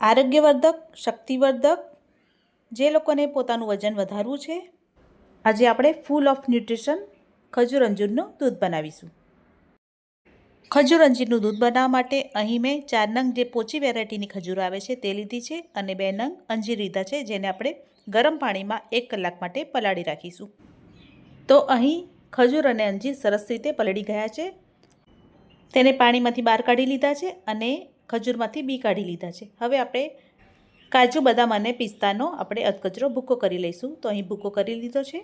આરોગ્યવર્ધક, શક્તિવર્ધક, જે લોકોને પોતાનું વજન વધારવું છે. આજે આપણે ફૂલ ઓફ ન્યુટ્રિશન ખજૂર અંજીરનું દૂધ બનાવીશું. ખજૂર અંજીરનું દૂધ બનાવવા માટે અહીં મેં ચાર નંગ જે પોચી વેરાયટીની ખજૂર આવે છે તે લીધી છે અને બે નંગ અંજીર લીધા છે જેને આપણે ગરમ પાણીમાં એક કલાક માટે પલાળી રાખીશું. તો અહીં ખજૂર અને અંજીર સરસ રીતે પલળી ગયા છે. તેને પાણીમાંથી બહાર કાઢી લીધા છે અને ખજૂરમાંથી બી કાઢી લીધા છે. હવે આપણે કાજુ, બદામ અને પિસ્તાનો આપણે અધકચરો ભૂકો કરી લઈશું. તો અહીં ભૂકો કરી લીધો છે.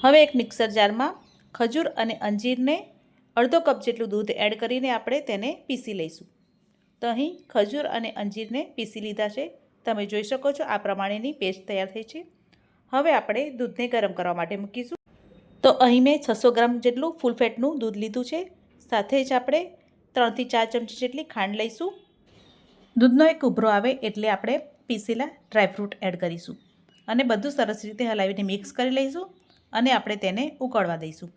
હવે એક મિક્સર જારમાં ખજૂર અને અંજીરને અડધો કપ જેટલું દૂધ એડ કરીને આપણે તેને પીસી લઈશું. તો અહીં ખજૂર અને અંજીરને પીસી લીધા છે. તમે જોઈ શકો છો આ પ્રમાણેની પેસ્ટ તૈયાર થઈ છે. હવે આપણે દૂધને ગરમ કરવા માટે મૂકીશું. તો અહીં મેં છસો ગ્રામ જેટલું ફૂલ ફેટનું દૂધ લીધું છે. સાથે જ આપણે ત્રણથી ચાર ચમચી જેટલી ખાંડ લઈશું. દૂધનો એક ઉભરો આવે એટલે આપણે પીસેલા ડ્રાયફ્રૂટ એડ કરીશું. અને બધું સરસ રીતે હલાવીને મિક્સ કરી લઈશું અને આપણે તેને ઉકળવા દઈશું.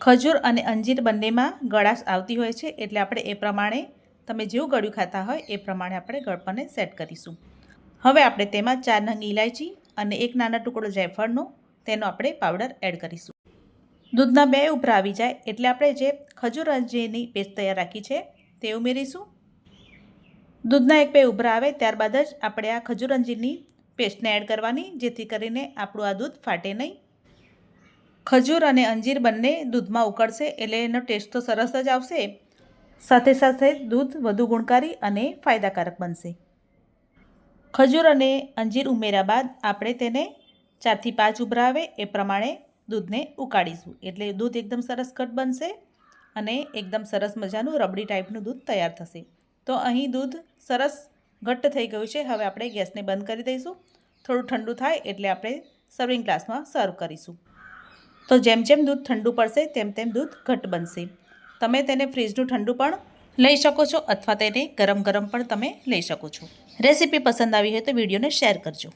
ખજૂર અને અંજીર બંનેમાં ગળાશ આવતી હોય છે એટલે આપણે એ પ્રમાણે, તમે જેવું ગળ્યું ખાતા હોય એ પ્રમાણે આપણે ગળપણને સેટ કરીશું. હવે આપણે તેમાં ચાર નંગ ઇલાયચી અને એક નાના ટુકડો જાયફળનો, તેનો આપણે પાવડર એડ કરીશું. દૂધના બે ઉભરા આવી જાય એટલે આપણે જે ખજૂર અંજીરની પેસ્ટ તૈયાર રાખી છે તે ઉમેરીશું. દૂધના એક બે ઉભરા આવે ત્યારબાદ જ આપણે આ ખજૂર અંજીરની પેસ્ટને એડ કરવાની, જેથી કરીને આપણું આ દૂધ ફાટે નહીં. ખજૂર અને અંજીર બંને દૂધમાં ઉકળશે એટલે એનો ટેસ્ટ તો સરસ જ આવશે. સાથે સાથે દૂધ વધુ ગુણકારી અને ફાયદાકારક બનશે. ખજૂર અને અંજીર ઉમેર્યા બાદ આપણે તેને ચારથી પાંચ ઉભરા આવે એ પ્રમાણે દૂધને ઉકાળીશું. એટલે દૂધ એકદમ સરસ ઘટ બનશે અને એકદમ સરસ મજાનું રબડી ટાઈપનું દૂધ તૈયાર થશે. તો અહીં દૂધ સરસ ઘટ્ટ થઈ ગયું છે. હવે આપણે ગેસને બંધ કરી દઈશું. થોડું ઠંડુ થાય એટલે આપણે સર્વિંગ ગ્લાસમાં સર્વ કરીશું. તો જેમ જેમ દૂધ ઠંડુ પડશે તેમ તેમ દૂધ ઘટ્ટ બનશે. તમે તેને ફ્રીજનું ઠંડુ પણ લઈ શકો છો અથવા તેને ગરમ ગરમ પણ તમે લઈ શકો છો. રેસીપી પસંદ આવી હોય તો વિડીયોને શેર કરજો.